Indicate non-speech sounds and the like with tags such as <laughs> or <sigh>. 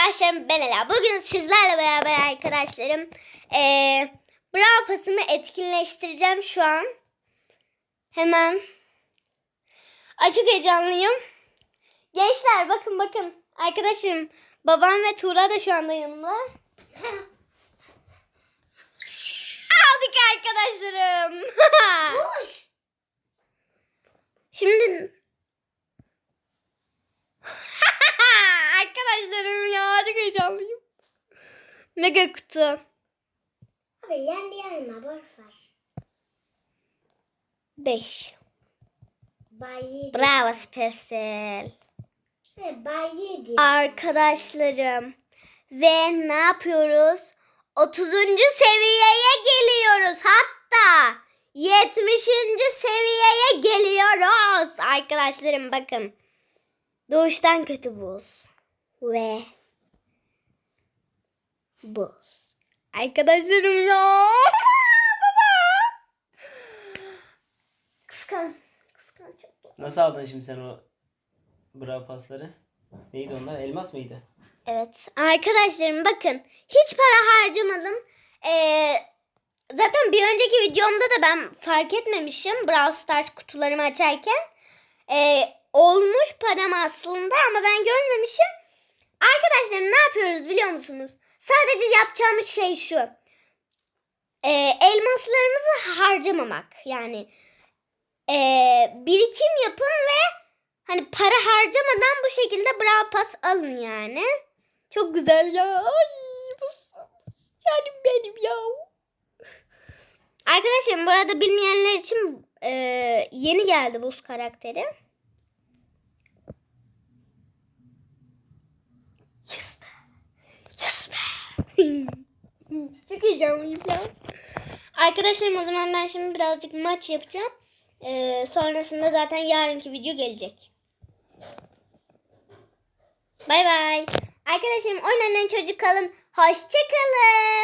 arkadaşlarım ben Ela. Bugün sizlerle beraber arkadaşlarım eee Brawl Pass'ımı etkinleştireceğim şu an. Hemen. Açık heyecanlıyım. Gençler bakın bakın. Arkadaşım babam ve Tuğra da şu anda yanımda. <laughs> Aldık arkadaşlarım. Şimdi Arkadaşlarım ya çok heyecanlıyım. Mega kutu. Abi yendi yanıma boş ver. 5. Bayı Bravo Supercell. Ve bayı diye. Arkadaşlarım. Ve ne yapıyoruz? 30. seviyeye geliyoruz. Hatta 70. seviyeye geliyoruz. Arkadaşlarım bakın. Doğuştan kötü buz. Ve buz. Arkadaşlarım ya. <laughs> Baba. Kıskan. Kıskan çok. Nasıl aldın şimdi sen o bravo pasları? Neydi onlar? Elmas mıydı? Evet. Arkadaşlarım bakın. Hiç para harcamadım. Ee, zaten bir önceki videomda da ben fark etmemişim. Brawl Stars kutularımı açarken. Ee, olmuş param aslında ama ben görmemişim. Yapıyoruz biliyor musunuz? Sadece yapacağımız şey şu. Ee, elmaslarımızı harcamamak. Yani ee, birikim yapın ve hani para harcamadan bu şekilde Brawl Pass alın yani. Çok güzel ya. Ay, yani benim ya. Arkadaşlar bu arada bilmeyenler için e, yeni geldi buz karakteri. Heyecanlıyım. Arkadaşlarım o zaman ben şimdi birazcık maç yapacağım. E, sonrasında zaten yarınki video gelecek. Bay bay. Arkadaşlarım oynanan çocuk kalın. Hoşçakalın.